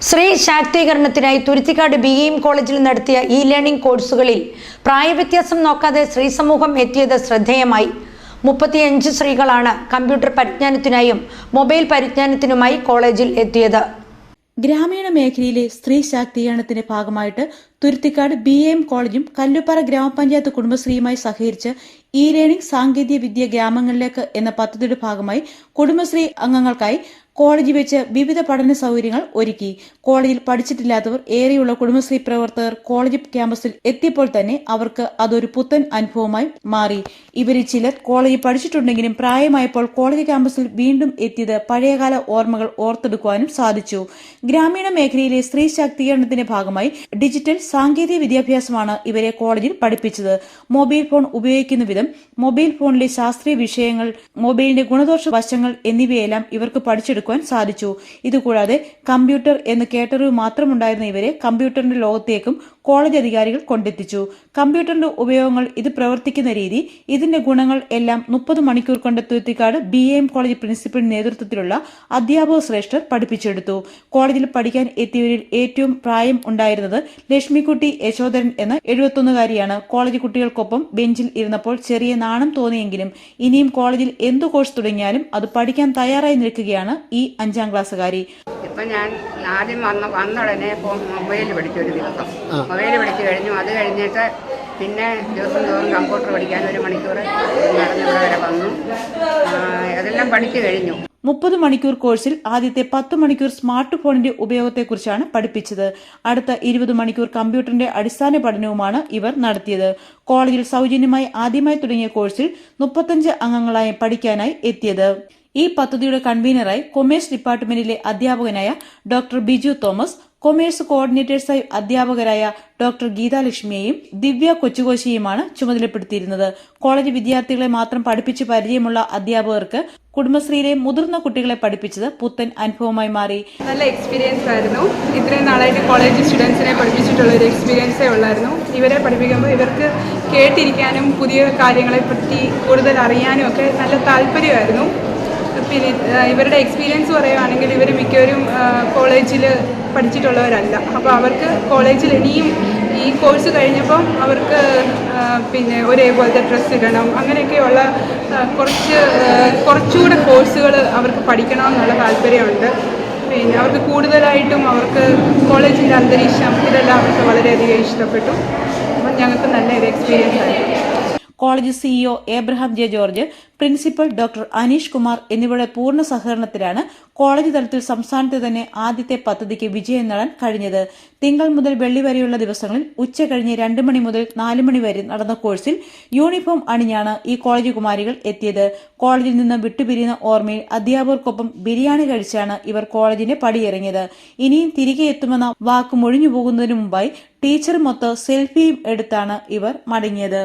സ്ത്രീ ശാക്തീകരണത്തിനായി Thuruthikkad B M കോളേജിൽ നടത്തിയ ഇ ലേണിംഗ് കോഴ്സുകളിൽ പ്രായവ്യത്യാസം നോക്കാതെ സ്ത്രീ സമൂഹം എത്തിയത് ശ്രദ്ധേയമായി. മുപ്പത്തിയഞ്ച് സ്ത്രീകളാണ് കമ്പ്യൂട്ടർ പരിജ്ഞാനത്തിനായും മൊബൈൽ പരിജ്ഞാനത്തിനുമായി കോളേജിൽ എത്തിയത്. ഗ്രാമീണ മേഖലയിലെ സ്ത്രീ ശാക്തീകരണത്തിന്റെ ഭാഗമായിട്ട് തുരുത്തിക്കാട് ബി എം കോളേജും കല്ലുപ്പാറ ഗ്രാമപഞ്ചായത്ത് കുടുംബശ്രീയുമായി സഹകരിച്ച് ഇ ലേണിംഗ് സാങ്കേതിക വിദ്യ ഗ്രാമങ്ങളിലേക്ക് എന്ന പദ്ധതിയുടെ ഭാഗമായി കുടുംബശ്രീ അംഗങ്ങൾക്കായി കോളേജിൽ വെച്ച് വിവിധ പഠന സൗകര്യങ്ങൾ ഒരുക്കി. കോളേജിൽ പഠിച്ചിട്ടില്ലാത്തവർ ഏറെയുള്ള കുടുംബശ്രീ പ്രവർത്തകർ കോളേജ് ക്യാമ്പസിൽ എത്തിയപ്പോൾ തന്നെ അവർക്ക് അതൊരു പുത്തൻ അനുഭവമായി മാറി. ഇവരിൽ ചിലർ കോളേജിൽ പഠിച്ചിട്ടുണ്ടെങ്കിലും പ്രായമായപ്പോൾ കോളേജ് ക്യാമ്പസിൽ വീണ്ടും എത്തിയത് പഴയകാല ഓർമ്മകൾ ഓർത്തെടുക്കുവാനും സാധിച്ചു. ഗ്രാമീണ മേഖലയിലെ സ്ത്രീ ശാക്തീകരണത്തിന്റെ ഭാഗമായി ഡിജിറ്റൽ സാങ്കേതിക വിദ്യാഭ്യാസമാണ് ഇവരെ കോളേജിൽ പഠിപ്പിച്ചത്. മൊബൈൽ ഫോൺ ഉപയോഗിക്കുന്ന വിധം മൊബൈൽ ഫോണിലെ ശാസ്ത്രീയ വിഷയങ്ങൾ മൊബൈലിന്റെ ഗുണദോഷ വശങ്ങൾ എന്നിവയെല്ലാം ഇവർക്ക് പഠിച്ചെടുക്കുവാൻ സാധിച്ചു. ഇതുകൂടാതെ കമ്പ്യൂട്ടർ എന്ന് കേട്ടറിവ് മാത്രമുണ്ടായിരുന്ന ഇവരെ കമ്പ്യൂട്ടറിന്റെ ലോകത്തേക്കും കോളേജ് അധികാരികൾ കൊണ്ടെത്തിച്ചു. കമ്പ്യൂട്ടറിന്റെ ഉപയോഗങ്ങൾ ഇത് പ്രവർത്തിക്കുന്ന രീതി ഇതിന്റെ ഗുണങ്ങൾ എല്ലാം മുപ്പത് മണിക്കൂർ കൊണ്ട് തുരുത്തിക്കാട് ബി എം കോളേജ് പ്രിൻസിപ്പലിന്റെ നേതൃത്വത്തിലുള്ള അധ്യാപക ശ്രേഷ്ഠർ പഠിപ്പിച്ചെടുത്തു. കോളേജിൽ പഠിക്കാൻ എത്തിയവരിൽ ഏറ്റവും പ്രായം ഉണ്ടായിരുന്നത് ലക്ഷ്മിക്കുട്ടി യശോധരൻ എന്ന എഴുപത്തൊന്നുകാരിയാണ്. കോളേജ് കുട്ടികൾക്കൊപ്പം ബെഞ്ചിൽ ഇരുന്നപ്പോൾ ചെറിയ നാണം തോന്നിയെങ്കിലും ഇനിയും കോളേജിൽ എന്തു കോഴ്സ് തുടങ്ങിയാലും അത് പഠിക്കാൻ തയ്യാറായി നിൽക്കുകയാണ് അഞ്ചാം ക്ലാസ്സുകാരി. ഇപ്പൊ ഞാൻ ആദ്യം വന്ന വന്ന ഉടനെ ഇപ്പോൾ മൊബൈൽ പഠിച്ചു ഒരു ദിവസം. മൊബൈൽ പഠിച്ചു കഴിഞ്ഞു. അത് കഴിഞ്ഞിട്ട് പിന്നെ ദിവസം തോറും കമ്പ്യൂട്ടർ പഠിക്കാൻ ഒരു മണിക്കൂർ നടന്നിവിടെ വരെ വന്നു അതെല്ലാം പഠിച്ചു കഴിഞ്ഞു. മുപ്പത് മണിക്കൂർ കോഴ്സിൽ ആദ്യത്തെ പത്ത് മണിക്കൂർ സ്മാർട്ട് ഫോണിന്റെ ഉപയോഗത്തെക്കുറിച്ചാണ് പഠിപ്പിച്ചത്. അടുത്ത ഇരുപത് മണിക്കൂർ കമ്പ്യൂട്ടറിന്റെ അടിസ്ഥാന പഠനവുമാണ് ഇവർ നടത്തിയത്. കോളേജിൽ സൗജന്യമായി ആദ്യമായി തുടങ്ങിയ കോഴ്സിൽ മുപ്പത്തഞ്ച് അംഗങ്ങളായി പഠിക്കാനായി എത്തിയത്. ഈ പദ്ധതിയുടെ കൺവീനറായി കൊമേഴ്സ് ഡിപ്പാർട്ട്മെന്റിലെ അധ്യാപകനായ ഡോക്ടർ ബിജു തോമസ് കൊമേഴ്സ് കോർഡിനേറ്റേഴ്സായി അധ്യാപകരായ ഡോക്ടർ ഗീതാലക്ഷ്മിയെയും ദിവ്യ കൊച്ചുകോശിയുമാണ് ചുമതലപ്പെടുത്തിയിരുന്നത്. കോളേജ് വിദ്യാർത്ഥികളെ മാത്രം പഠിപ്പിച്ച് പരിചയമുള്ള അധ്യാപകർക്ക് കുടുംബശ്രീയിലെ മുതിർന്ന കുട്ടികളെ പഠിപ്പിച്ചത് പുത്തൻ അനുഭവമായി മാറി. നല്ല എക്സ്പീരിയൻസ് ആയിരുന്നു. ഇത്രയും നാളായിട്ട് കോളേജ് സ്റ്റുഡൻസിനെ പഠിപ്പിച്ചിട്ടുള്ള ഒരു എക്സ്പീരിയൻസേ ഉള്ളായിരുന്നു. ഇവരെ പഠിപ്പിക്കുമ്പോൾ ഇവർക്ക് കേട്ടിരിക്കാനും പുതിയ കാര്യങ്ങളെ പറ്റി കൂടുതൽ അറിയാനും ഒക്കെ നല്ല താല്പര്യമായിരുന്നു. ഇവരുടെ എക്സ്പീരിയൻസ് പറയുകയാണെങ്കിൽ ഇവർ മിക്കവരും കോളേജിൽ പഠിച്ചിട്ടുള്ളവരല്ല. അപ്പോൾ അവർക്ക് കോളേജിൽ ഇനിയും ഈ കോഴ്സ് കഴിഞ്ഞപ്പം അവർക്ക് പിന്നെ ഒരേപോലത്തെ ഡ്രസ്സ് ഇടണം. അങ്ങനെയൊക്കെയുള്ള കുറച്ച് കുറച്ചുകൂടെ കോഴ്സുകൾ അവർക്ക് പഠിക്കണമെന്നുള്ള താല്പര്യമുണ്ട്. പിന്നെ അവർക്ക് കൂടുതലായിട്ടും അവർക്ക് കോളേജിന്റെ അന്തരീക്ഷം ഇതെല്ലാം അവർക്ക് വളരെയധികം ഇഷ്ടപ്പെട്ടു. അപ്പം ഞങ്ങൾക്ക് നല്ലൊരു എക്സ്പീരിയൻസ് ആയിരുന്നു college CEO Abraham J George principal doctor Anish Kumar എന്നിവരുടെ പൂർണ സഹകരണത്തിലാണ് കോളേജ് തലത്തിൽ സംസ്ഥാനത്തെ തന്നെ ആദ്യത്തെ പദ്ധതിക്ക് വിജയം നേടാൻ കഴിഞ്ഞത്. തിങ്കൾ മുതൽ വെള്ളി വരെയുള്ള ദിവസങ്ങളിൽ ഉച്ച കഴിഞ്ഞ് രണ്ട് മണി മുതൽ നാല് മണി വരെ നടന്ന കോഴ്സിൽ യൂണിഫോം അണിഞ്ഞാണ് ഈ കോളേജ് കുമാരികൾ എത്തിയത്. കോളേജിൽ നിന്ന് വിട്ടുപിരിയുന്ന ഓർമ്മയിൽ അധ്യാപകർക്കൊപ്പം ബിരിയാണി കഴിച്ചാണ് ഇവർ കോളേജിന്റെ പടിയിറങ്ങിയത്. ഇനിയും തിരികെ എത്തുമെന്ന വാക്ക് മൊഴിഞ്ഞു പോകുന്നതിന് മുമ്പായി ടീച്ചറുമൊത്ത് സെൽഫിയും എടുത്താണ് ഇവർ മടങ്ങിയത്.